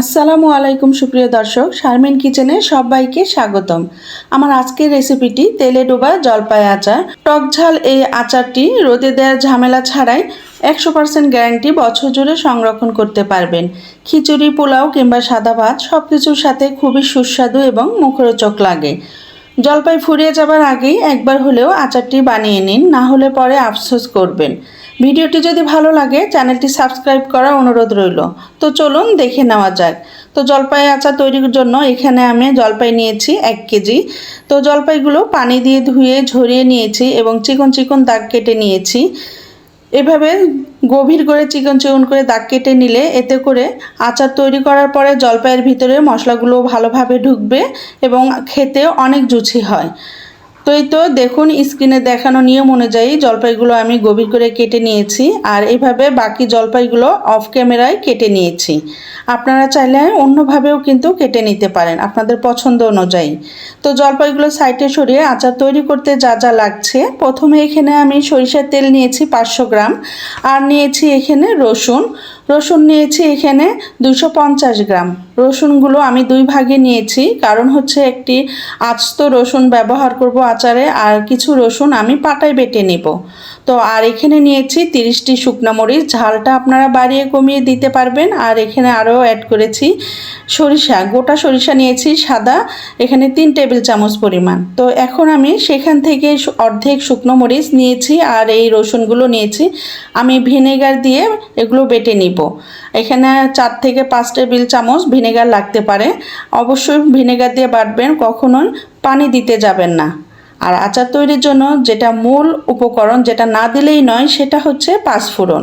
আসসালামু আলাইকুম সুপ্রিয় দর্শক, শারমিন কিচেনে সবাইকে স্বাগতম। আমার আজকের রেসিপিটি তেলে ডোবা জলপাই আচার। টক ঝাল এই আচারটি রোদে দেওয়ার ঝামেলা ছাড়াই একশো পার্সেন্ট গ্যারান্টি বছর জুড়ে সংরক্ষণ করতে পারবেন। খিচুড়ি, পোলাও কিংবা সাদা ভাত সব কিছুর সাথে খুবই সুস্বাদু এবং মুখরোচক লাগে। জলপাই ফুরিয়ে যাবার আগেই একবার হলেও আচারটি বানিয়ে নিন, না হলে পরে আফসোস করবেন। ভিডিওটি যদি ভালো লাগে, চ্যানেলটি সাবস্ক্রাইব করার অনুরোধ রইল। তো চলুন দেখে নেওয়া যাক। তো জলপাই আচার তৈরির জন্য এখানে আমি জলপাই নিয়েছি এক কেজি। তো জলপাইগুলো পানি দিয়ে ধুয়ে ঝরিয়ে নিয়েছি এবং চিকন চিকন দাগ কেটে নিয়েছি। এভাবে গভীর করে চিকন চিকন করে দাগ কেটে নিলে এতে করে আচার তৈরি করার পরে জলপাইয়ের ভিতরে মশলাগুলো ভালোভাবে ঢুকবে এবং খেতে অনেক জুচি হয়। তো এই তো দেখুন স্ক্রিনে দেখানো নিয়ম অনুযায়ী জলপাইগুলো আমি গভীর করে কেটে নিয়েছি আর এইভাবে বাকি জলপাইগুলো অফ ক্যামেরায় কেটে নিয়েছি। আপনারা চাইলে অন্যভাবেও কিন্তু কেটে নিতে পারেন আপনাদের পছন্দ অনুযায়ী। তো জলপাইগুলো সাইডে সরিয়ে আচার তৈরি করতে যা যা লাগছে, প্রথমে এখানে আমি সরিষার তেল নিয়েছি পাঁচশো গ্রাম আর নিয়েছি এখানে রসুন রসুন নিয়েছি এখানে দুশো পঞ্চাশ গ্রাম। রসুনগুলো আমি দুই ভাগে নিয়েছি, কারণ হচ্ছে একটি আস্ত রসুন ব্যবহার করব আচারে, আর কিছু রসুন আমি পাটায় বেটে নেব। তো, আর এখানে নিয়েছি তিরিশটি শুকনো মরিচ, ঝালটা আপনারা বাড়িয়ে কমিয়ে দিতে পারবেন। আর এখানে আরও অ্যাড করেছি সরিষা, গোটা সরিষা নিয়েছি সাদা, এখানে তিন টেবিল চামচ পরিমাণ। তো, এখন আমি সেখান থেকে অর্ধেক শুকনো মরিচ নিয়েছি, আর এই রসুনগুলো নিয়েছি। আমি ভিনেগার দিয়ে এগুলো বেটে নিব। এখানে চার থেকে পাঁচ টেবিল চামচ ভিনেগার লাগতে পারে। অবশ্যই ভিনেগার দিয়ে বাটবেন, কখনোই পানি দিতে যাবেন না। আর আচার তৈরির জন্য যেটা মূল উপকরণ, যেটা না দিলেই নয়, সেটা হচ্ছে পাঁচফোড়ন।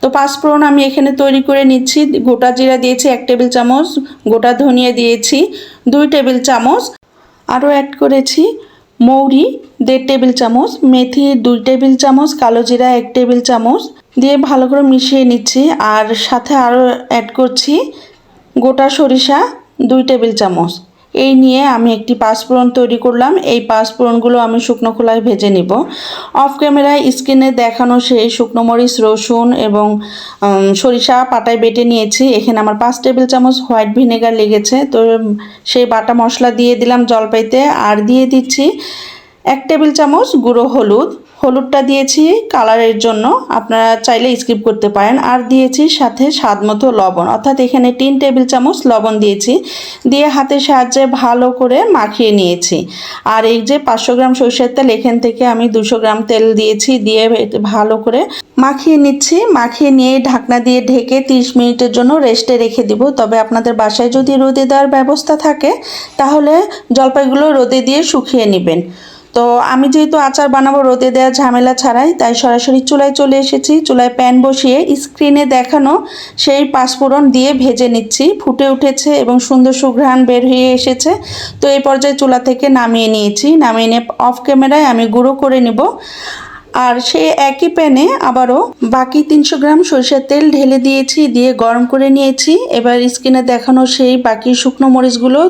তো পাঁচফোড়ন আমি এখানে তৈরি করে নিচ্ছি। গোটা জিরা দিয়েছি এক টেবিল চামচ, গোটা ধনিয়া দিয়েছি দুই টেবিল চামচ। আরও অ্যাড করেছি মৌরি, দেড় টেবিল চামচ, মেথি দুই টেবিল চামচ, কালো জিরা এক টেবিল চামচ। দিয়ে ভালো করে মিশিয়ে নিচ্ছি। আর সাথে আরও অ্যাড করছি গোটা সরিষা দুই টেবিল চামচ। এই নিয়ে আমি একটি পাঁচফোড়ন তৈরি করলাম। এই পাঁচফোড়নগুলো আমি শুকনো খোলায় ভেজে নিব। অফ ক্যামেরায় স্ক্রিনে দেখানো সেই শুকনো মরিচ, রসুন এবং সরিষা পাটায় বেটে নিয়েছি। এখানে আমার পাঁচ টেবিল চামচ হোয়াইট ভিনেগার লেগেছে। তো, সেই বাটা মশলা দিয়ে দিলাম জলপাইতে। আর দিয়ে দিচ্ছি এক টেবিল চামচ গুঁড়ো হলুদ। হলুদটা দিয়েছি কালারের জন্য। আপনারা চাইলে স্কিপ করতে পারেন। আর দিয়েছি সাথে স্বাদ মতো লবণ। অর্থাৎ এখানে তিন টেবিল চামচ লবণ দিয়েছি। দিয়ে হাতের সাহায্যে ভালো করে মাখিয়ে নিয়েছি। আর এই যে পাঁচশো গ্রাম সরষের তেল, এখান থেকে আমি দুশো গ্রাম তেল দিয়েছি। দিয়ে ভালো করে মাখিয়ে নিচ্ছি। মাখিয়ে নিয়ে ঢাকনা দিয়ে ঢেকে 30 মিনিটের জন্য রেস্টে রেখে দিব। তবে আপনাদের বাসায় যদি রোদে দেওয়ার ব্যবস্থা থাকে, তাহলে জলপাইগুলো রোদে দিয়ে শুকিয়ে নেবেন। তো আমি যেহেতু আচার বানাবো রোদে দেওয়া ঝামেলা ছাড়াই, তাই সরাসরি চুলায় চলে এসেছি। চুলায় প্যান বসিয়ে স্ক্রিনে দেখানো সেই পাঁচফোড়ন দিয়ে ভেজে নিচ্ছি। ফুটে উঠেছে এবং সুন্দর সুঘ্রাণ বের হয়ে এসেছে। তো এই পর্যায়ে চুলা থেকে নামিয়ে নিয়েছি। নামিয়ে নিয়ে অফ ক্যামেরায় আমি গুঁড়ো করে নিব। আর সেই একই প্যানে আবারও বাকি তিনশো গ্রাম সরষের তেল ঢেলে দিয়েছি, দিয়ে গরম করে নিয়েছি। এবার স্কিনে দেখানো সেই বাকি শুকনো মরিচগুলো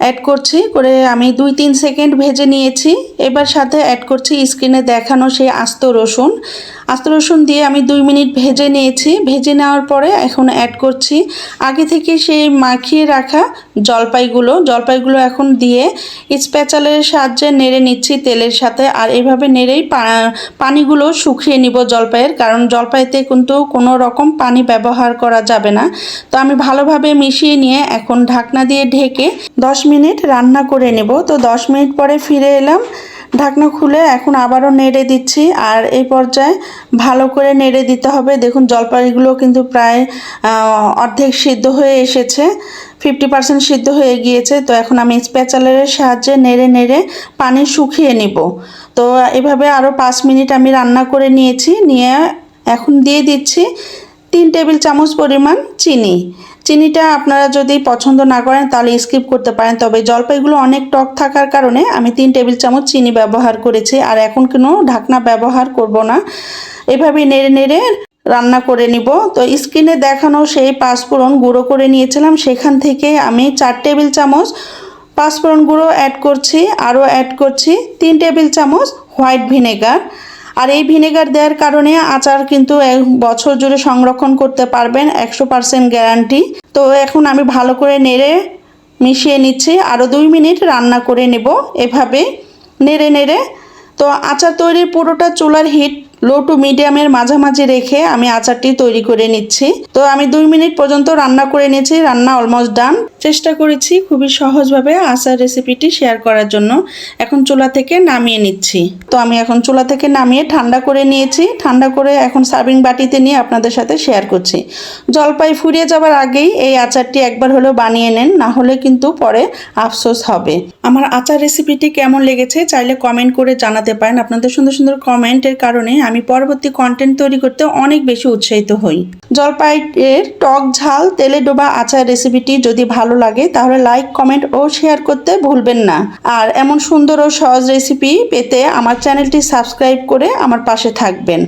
অ্যাড করছি, করে আমি দুই তিন সেকেন্ড ভেজে নিয়েছি। এবার সাথে অ্যাড করছি স্ক্রিনে দেখানো সেই আস্ত রসুন। আস্ত রসুন দিয়ে আমি দুই মিনিট ভেজে নিয়েছি। ভেজে নেওয়ার পরে এখন অ্যাড করছি আগে থেকে সেই মাখিয়ে রাখা জলপাইগুলো। জলপাইগুলো এখন দিয়ে স্প্যাচালের সাহায্যে নেড়ে নিচ্ছি তেলের সাথে। আর এইভাবে নেড়েই পানিগুলো শুকিয়ে নিব জলপাইয়ের, কারণ জলপাইতে কিন্তু কোনো রকম পানি ব্যবহার করা যাবে না। তো আমি ভালোভাবে মিশিয়ে নিয়ে এখন ঢাকনা দিয়ে ঢেকে দশ মিনিট রান্না করে নেব। তো দশ মিনিট পরে ফিরে এলাম। ঢাকনা খুলে এখন আবারও নেড়ে দিচ্ছি। আর এই পর্যায়ে ভালো করে নেড়ে দিতে হবে। দেখুন, জলপাইগুলো কিন্তু প্রায় অর্ধেক সিদ্ধ হয়ে এসেছে। ফিফটি পার্সেন্ট সিদ্ধ হয়ে গিয়েছে। তো এখন আমি স্প্যাচালের সাহায্যে নেড়ে নেড়ে পানি শুকিয়ে নিব। তো এভাবে আরও পাঁচ মিনিট আমি রান্না করে নিয়েছি। নিয়ে এখন দিয়ে দিচ্ছি তিন টেবিল চামচ পরিমাণ চিনি। চিনিটা আপনারা যদি পছন্দ না করেন, তাহলে স্কিপ করতে পারেন। তবে জলপাইগুলো অনেক টক থাকার কারণে আমি তিন টেবিল চামচ চিনি ব্যবহার করেছি। আর এখন কোনো ঢাকনা ব্যবহার করব না। এভাবে নেড়ে নেড়ে রান্না করে নিব। তো স্কিনে দেখানো সেই পাঁচফোড়ন গুঁড়ো করে নিয়েছিলাম। সেখান থেকে আমি চার টেবিল চামচ পাঁচফোড়ন গুঁড়ো অ্যাড করছি। আরও অ্যাড করছি তিন টেবিল চামচ হোয়াইট ভিনেগার। আর এই ভিনেগার দেওয়ার কারণে আচার কিন্তু এক বছর জুড়ে সংরক্ষণ করতে পারবেন, একশো পারসেন্ট গ্যারান্টি। তো এখন আমি ভালো করে নেড়ে মিশিয়ে নিচ্ছি আরও দুই মিনিট রান্না করে নেব এভাবে, নেড়ে নেড়ে। তো আচার তৈরির পুরোটা চুলার হিট লো টু মিডিয়ামের মাঝামাঝি রেখে আমি আচারটি তৈরি করে নিচ্ছি। তো আমি দুই মিনিট পর্যন্ত রান্না করে নিয়েছি রান্না অলমোস্ট ডান চেষ্টা করেছি খুবই সহজভাবে আচার রেসিপিটি শেয়ার করার জন্য। এখন চুলা থেকে নামিয়ে নিচ্ছি। তো আমি এখন চুলা থেকে নামিয়ে ঠান্ডা করে নিয়েছি। ঠান্ডা করে এখন সার্ভিং বাটিতে নিয়ে আপনাদের সাথে শেয়ার করছি। জলপাই ফুরিয়ে যাওয়ার আগেই এই আচারটি একবার হলেও বানিয়ে নেন, না হলে কিন্তু পরে আফসোস হবে। আমার আচার রেসিপিটি কেমন লেগেছে চাইলে কমেন্ট করে জানাতে পারেন। আপনাদের সুন্দর সুন্দর কমেন্টের কারণে আমি পরবর্তী কন্টেন্ট তৈরি করতে অনেক বেশি উৎসাহিত হই। জলপাইয়ের টক ঝাল, তেলে ডোবা আচার রেসিপিটি যদি ভালো লাগে, তাহলে লাইক কমেন্ট ও শেয়ার করতে ভুলবেন না। আর এমন সুন্দর ও সহজ রেসিপি পেতে আমার চ্যানেলটি সাবস্ক্রাইব করে আমার পাশে থাকবেন।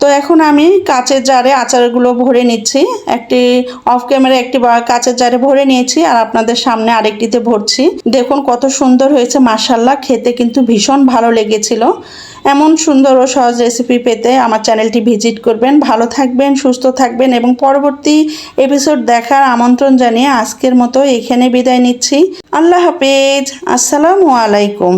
তো এখন আমি কাঁচের জারে আচারগুলো ভরে নিচ্ছি। একটি অফ ক্যামেরা একটি কাঁচের জারে ভরে নিয়েছি আর আপনাদের সামনে আরেকটিতে ভরছি। দেখুন কত সুন্দর হয়েছে মাসাল্লাহ খেতে কিন্তু ভীষণ ভালো লেগেছিল। এমন সুন্দর ও সহজ রেসিপি পেতে আমার চ্যানেলটি ভিজিট করবেন। ভালো থাকবেন, সুস্থ থাকবেন এবং পরবর্তী এপিসোড দেখার আমন্ত্রণ জানিয়ে আজকের মতো এখানে বিদায় নিচ্ছি। আল্লাহ হাফেজ। আসসালামু আলাইকুম।